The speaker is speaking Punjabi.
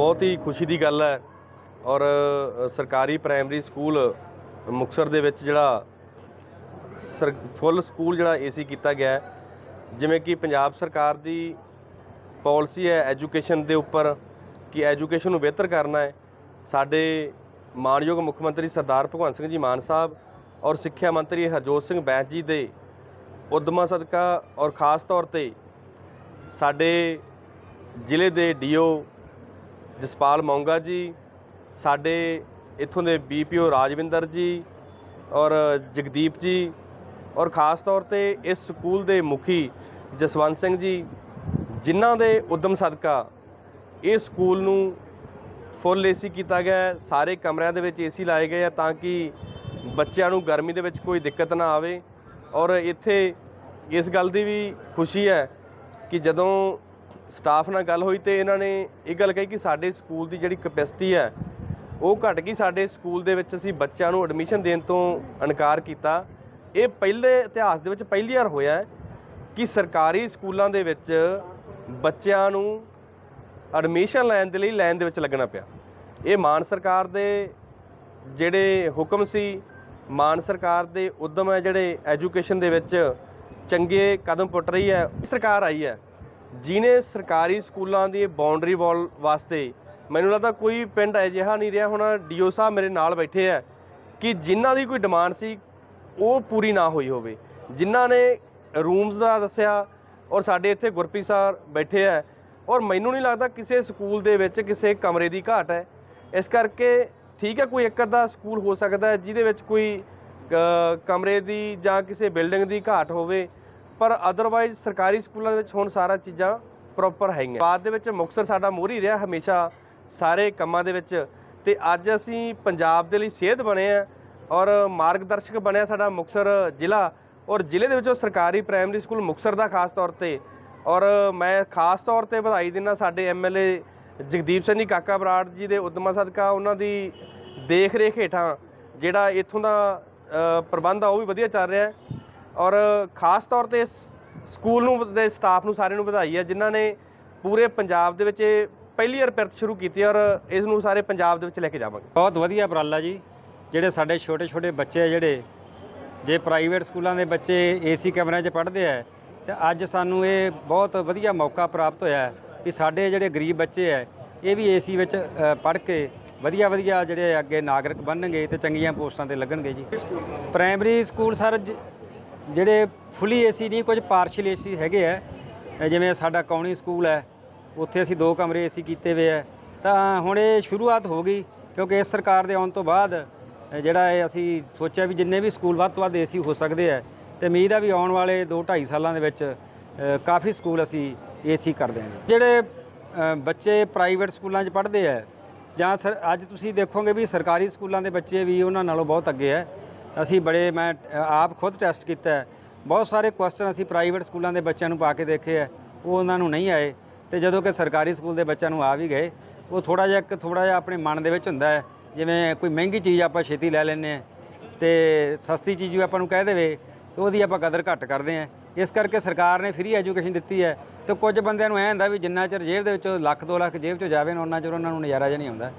ਬਹੁਤ ਹੀ ਖੁਸ਼ੀ ਦੀ ਗੱਲ ਹੈ ਔਰ ਸਰਕਾਰੀ ਪ੍ਰਾਇਮਰੀ ਸਕੂਲ ਮੁਕਤਸਰ ਦੇ ਵਿੱਚ ਜਿਹੜਾ ਸਰ, ਫੁੱਲ ਸਕੂਲ ਜਿਹੜਾ ਏਸੀ ਕੀਤਾ ਗਿਆ ਜਿਵੇਂ ਕਿ ਪੰਜਾਬ ਸਰਕਾਰ ਦੀ ਪਾਲਿਸੀ ਹੈ ਐਜੂਕੇਸ਼ਨ ਦੇ ਉੱਪਰ ਕਿ ਐਜੂਕੇਸ਼ਨ ਨੂੰ ਬਿਹਤਰ ਕਰਨਾ ਹੈ। ਸਾਡੇ ਮਾਨਯੋਗ ਮੁੱਖ ਮੰਤਰੀ ਸਰਦਾਰ ਭਗਵੰਤ ਸਿੰਘ ਜੀ ਮਾਨ ਸਾਹਿਬ ਔਰ ਸਿੱਖਿਆ ਮੰਤਰੀ ਹਰਜੋਤ ਸਿੰਘ ਬੈਂਸ ਜੀ ਦੇ ਉਦਮਾਂ ਸਦਕਾ ਔਰ ਖਾਸ ਤੌਰ ਤੇ ਸਾਡੇ ਜ਼ਿਲ੍ਹੇ ਦੇ ਡੀਓ ਜਸਪਾਲ ਮੌਂਗਾ ਜੀ, ਸਾਡੇ ਇੱਥੋਂ ਦੇ ਬੀਪੀਓ ਰਾਜਵਿੰਦਰ ਜੀ ਔਰ ਜਗਦੀਪ ਜੀ ਔਰ ਖਾਸ ਤੌਰ ਤੇ ਇਸ ਸਕੂਲ ਦੇ ਮੁਖੀ ਜਸਵੰਤ ਸਿੰਘ ਜੀ, ਜਿਨ੍ਹਾਂ ਦੇ ਉਦਮ ਸਦਕਾ ਇਹ ਸਕੂਲ ਨੂੰ ਫੁੱਲ ਏਸੀ ਕੀਤਾ ਗਿਆ ਸਾਰੇ ਕਮਰਿਆਂ ਦੇ ਵਿੱਚ ਏਸੀ ਲਾਏ ਗਏ ਆ ਤਾਂ ਕਿ ਬੱਚਿਆਂ ਨੂੰ ਗਰਮੀ ਦੇ ਵਿੱਚ ਕੋਈ ਦਿੱਕਤ ਨਾ ਆਵੇ ਔਰ ਇੱਥੇ ਇਸ ਗੱਲ ਦੀ ਵੀ ਖੁਸ਼ੀ ਹੈ ਕਿ ਜਦੋਂ ਸਟਾਫ ਨਾਲ ਗੱਲ ਹੋਈ ਤੇ ਇਹਨਾਂ ਨੇ ਇਹ ਗੱਲ ਕਹੀ ਕਿ ਸਾਡੇ ਸਕੂਲ ਦੀ ਜਿਹੜੀ ਕਪੈਸਿਟੀ ਹੈ, ਉਹ ਘਟ ਗਈ। ਸਾਡੇ ਸਕੂਲ ਦੇ ਵਿੱਚ ਅਸੀਂ ਬੱਚਿਆਂ ਨੂੰ ਐਡਮਿਸ਼ਨ ਦੇਣ ਤੋਂ ਇਨਕਾਰ ਕੀਤਾ। ਇਹ ਪਹਿਲੇ ਇਤਿਹਾਸ ਦੇ ਵਿੱਚ ਪਹਿਲੀ ਵਾਰ ਹੋਇਆ ਹੈ ਕਿ ਸਰਕਾਰੀ ਸਕੂਲਾਂ ਦੇ ਵਿੱਚ ਬੱਚਿਆਂ ਨੂੰ ਐਡਮਿਸ਼ਨ ਲੈਣ ਦੇ ਲਈ ਲਾਈਨ ਦੇ ਵਿੱਚ ਲੱਗਣਾ ਪਿਆ। ਇਹ ਮਾਨ ਸਰਕਾਰ ਦੇ ਜਿਹੜੇ ਹੁਕਮ ਸੀ, ਮਾਨ ਸਰਕਾਰ ਦੇ ਉਦਮ ਹੈ ਜਿਹੜੇ ਐਜੂਕੇਸ਼ਨ ਦੇ ਵਿੱਚ ਚੰਗੇ ਕਦਮ ਪੁੱਟ ਰਹੀ ਹੈ ਸਰਕਾਰ ਆਈ ਹੈ। ਜਿਨੇ ਸਰਕਾਰੀ ਸਕੂਲਾਂ ਦੀ ਬਾਉਂਡਰੀ ਵਾਲ ਵਾਸਤੇ ਮੈਨੂੰ ਲੱਗਦਾ ਕੋਈ ਪਿੰਡ ਅਜਿਹਾ ਨਹੀਂ ਰਿਹਾ ਹੁਣ, ਡੀਓ ਸਾਹਿਬ ਮੇਰੇ ਨਾਲ ਬੈਠੇ ਹੈ ਕਿ ਜਿਨ੍ਹਾਂ ਦੀ ਕੋਈ ਡਿਮਾਂਡ ਸੀ, ਉਹ ਪੂਰੀ ਨਾ ਹੋਈ ਹੋਵੇ। ਜਿਨ੍ਹਾਂ ਨੇ ਰੂਮਸ ਦਾ ਦੱਸਿਆ ਔਰ ਸਾਡੇ ਇੱਥੇ ਗੁਰਪ੍ਰੀਤ ਸਰ ਬੈਠੇ ਹੈ ਔਰ ਮੈਨੂੰ ਨਹੀਂ ਲੱਗਦਾ ਕਿਸੇ ਸਕੂਲ ਦੇ ਵਿੱਚ ਕਿਸੇ ਕਮਰੇ ਦੀ ਘਾਟ ਹੈ। ਇਸ ਕਰਕੇ ਠੀਕ ਹੈ, ਕੋਈ ਇੱਕ ਅੱਧਾ ਸਕੂਲ ਹੋ ਸਕਦਾ ਜਿਹਦੇ ਵਿੱਚ ਕੋਈ ਕਮਰੇ ਦੀ ਜਾਂ ਕਿਸੇ ਬਿਲਡਿੰਗ ਦੀ ਘਾਟ ਹੋਵੇ ਪਰ ਅਦਰਵਾਈਜ਼ ਸਰਕਾਰੀ ਸਕੂਲਾਂ ਦੇ ਵਿੱਚ ਹੁਣ ਸਾਰਾ ਚੀਜ਼ਾਂ ਪ੍ਰੋਪਰ ਹੈਗੀਆਂ। ਬਾਅਦ ਦੇ ਵਿੱਚ ਮੁਕਤਸਰ ਸਾਡਾ ਮੋਹਰੀ ਰਿਹਾ ਹਮੇਸ਼ਾ ਸਾਰੇ ਕੰਮਾਂ ਦੇ ਵਿੱਚ। ਤੇ ਅੱਜ ਅਸੀਂ ਪੰਜਾਬ ਦੇ ਲਈ ਸੇਧ ਬਣੇ ਆ ਔਰ ਮਾਰਗਦਰਸ਼ਕ ਬਣਿਆ ਸਾਡਾ ਮੁਕਤਸਰ ਜ਼ਿਲ੍ਹਾ ਔਰ ਜ਼ਿਲ੍ਹੇ ਦੇ ਵਿੱਚੋਂ ਸਰਕਾਰੀ ਪ੍ਰਾਇਮਰੀ ਸਕੂਲ ਮੁਕਤਸਰ ਦਾ ਖਾਸ ਤੌਰ ਤੇ। ਔਰ ਮੈਂ ਖਾਸ ਤੌਰ ਤੇ ਵਧਾਈ ਦਿੰਦਾ ਸਾਡੇ ਐਮਐਲਏ ਜਗਦੀਪ ਸਿੰਘ ਜੀ, ਕਾਕਾ ਬਰਾੜ ਜੀ ਦੇ ਉਦਮਾਂ ਸਦਕਾ ਉਹਨਾਂ ਦੀ ਦੇਖ ਰੇਖ ਹੇਠਾਂ ਜਿਹੜਾ ਇੱਥੋਂ ਦਾ ਪ੍ਰਬੰਧ ਆ ਉਹ ਵੀ ਵਧੀਆ ਚੱਲ ਰਿਹਾ। ਹੈ ਔਰ ਖਾਸ ਤੌਰ ਤੇ ਸਕੂਲ ਨੂੰ ਦੇ ਸਟਾਫ ਨੂੰ ਸਾਰਿਆਂ ਨੂੰ ਵਧਾਈ ਹੈ, ਜਿਨ੍ਹਾਂ ਨੇ ਪੂਰੇ ਪੰਜਾਬ ਦੇ ਵਿੱਚ ਇਹ ਪਹਿਲੀ ਵਾਰ ਪਿਰਤ ਸ਼ੁਰੂ ਕੀਤੀ ਔਰ ਇਸ ਨੂੰ ਸਾਰੇ ਪੰਜਾਬ ਦੇ ਵਿੱਚ ਲੈ ਕੇ ਜਾਵਾਂਗੇ। ਬਹੁਤ ਵਧੀਆ ਉਪਰਾਲਾ ਜੀ, ਜਿਹੜੇ ਸਾਡੇ ਛੋਟੇ ਛੋਟੇ ਬੱਚੇ ਆ ਜਿਹੜੇ, ਜੇ ਪ੍ਰਾਈਵੇਟ ਸਕੂਲਾਂ ਦੇ ਬੱਚੇ ਏਸੀ ਕਮਰਿਆਂ 'ਚ ਪੜ੍ਹਦੇ ਆ, ਤੇ ਅੱਜ ਸਾਨੂੰ ਇਹ ਬਹੁਤ ਵਧੀਆ ਮੌਕਾ ਪ੍ਰਾਪਤ ਹੋਇਆ ਹੈ ਕਿ ਸਾਡੇ ਜਿਹੜੇ ਗਰੀਬ ਬੱਚੇ ਆ, ਇਹ ਵੀ ਏਸੀ ਵਿੱਚ ਪੜ੍ਹ ਕੇ ਵਧੀਆ ਵਧੀਆ ਜਿਹੜੇ ਅੱਗੇ ਨਾਗਰਿਕ ਬਣਨਗੇ ਤੇ ਚੰਗੀਆਂ ਪੋਸਟਾਂ ਤੇ ਲੱਗਣਗੇ ਜੀ। ਪ੍ਰਾਇਮਰੀ ਸਕੂਲ ਸਰ ਜ- ਜਿਹੜੇ ਫੁੱਲੀ ਏਸੀ ਨਹੀਂ, ਕੁਝ ਪਾਰਸ਼ਲ ਏਸੀ ਹੈਗੇ ਆ। ਜਿਵੇਂ ਸਾਡਾ ਕੌਣੀ ਸਕੂਲ ਹੈ, ਉੱਥੇ ਅਸੀਂ ਦੋ ਕਮਰੇ ਏਸੀ ਕੀਤੇ ਹੋਏ ਆ। ਤਾਂ ਹੁਣ ਇਹ ਸ਼ੁਰੂਆਤ ਹੋ ਗਈ, ਕਿਉਂਕਿ ਇਸ ਸਰਕਾਰ ਦੇ ਆਉਣ ਤੋਂ ਬਾਅਦ ਜਿਹੜਾ ਇਹ ਅਸੀਂ ਸੋਚਿਆ ਵੀ ਜਿੰਨੇ ਵੀ ਸਕੂਲ ਵੱਧ ਤੋਂ ਵੱਧ ਏਸੀ ਹੋ ਸਕਦੇ ਆ, ਤੇ ਉਮੀਦ ਆ ਵੀ ਆਉਣ ਵਾਲੇ 2 2.5 ਸਾਲਾਂ ਦੇ ਵਿੱਚ ਕਾਫੀ ਸਕੂਲ ਅਸੀਂ ਏਸੀ ਕਰ ਦਿਆਂਗੇ। ਜਿਹੜੇ ਬੱਚੇ ਪ੍ਰਾਈਵੇਟ ਸਕੂਲਾਂ 'ਚ ਪੜ੍ਹਦੇ ਆ, ਜਾਂ ਸਰ, ਅੱਜ ਤੁਸੀਂ ਦੇਖੋਗੇ ਵੀ ਸਰਕਾਰੀ ਸਕੂਲਾਂ ਦੇ ਬੱਚੇ ਵੀ ਉਹਨਾਂ ਨਾਲੋਂ ਬਹੁਤ ਅੱਗੇ ਹੈ ਅਸੀਂ ਬੜੇ, ਮੈਂ, ਆਪ ਖੁਦ ਟੈਸਟ ਕੀਤਾ ਬਹੁਤ ਸਾਰੇ ਕੁਐਸਚਨ ਅਸੀਂ ਪ੍ਰਾਈਵੇਟ ਸਕੂਲਾਂ ਦੇ ਬੱਚਿਆਂ ਨੂੰ ਪਾ ਕੇ ਦੇਖੇ ਹੈ। ਉਹ ਉਹਨਾਂ ਨੂੰ ਨਹੀਂ ਆਏ। ਤੇ ਜਦੋਂ ਕਿ ਸਰਕਾਰੀ ਸਕੂਲ ਦੇ ਬੱਚਿਆਂ ਨੂੰ ਆ ਵੀ ਗਏ, ਉਹ ਥੋੜਾ ਜਿਹਾ ਇੱਕ ਥੋੜਾ ਜਿਹਾ ਆਪਣੇ ਮਨ ਦੇ ਵਿੱਚ ਹੁੰਦਾ ਹੈ। ਜਿਵੇਂ ਕੋਈ ਮਹਿੰਗੀ ਚੀਜ਼ ਆਪਾਂ ਛੇਤੀ ਲੈ ਲੈਂਦੇ ਆ ਤੇ ਸਸਤੀ ਚੀਜ਼ ਵੀ ਆਪਾਂ ਨੂੰ ਕਹਿ ਦੇਵੇ, ਤੇ ਉਹਦੀ ਆਪਾਂ ਕਦਰ ਘੱਟ ਕਰਦੇ ਆ ਇਸ ਕਰਕੇ ਸਰਕਾਰ ਨੇ ਫ੍ਰੀ ਐਜੂਕੇਸ਼ਨ ਦਿੱਤੀ ਹੈ। ਤੇ ਕੁਝ ਬੰਦਿਆਂ ਨੂੰ ਐਂ ਹੁੰਦਾ ਵੀ ਜਿੰਨਾ ਚਿਰ ਜੇਬ ਦੇ ਵਿੱਚੋਂ ਲੱਖ 2 ਲੱਖ ਜੇਬ ਚੋਂ ਜਾਵੇ ਨਾ ਉਹਨਾਂ ਚਿਰ ਉਹਨਾਂ ਨੂੰ ਨਜ਼ਾਰਾ ਜਿਹਾ ਨਹੀਂ ਆਉਂਦਾ।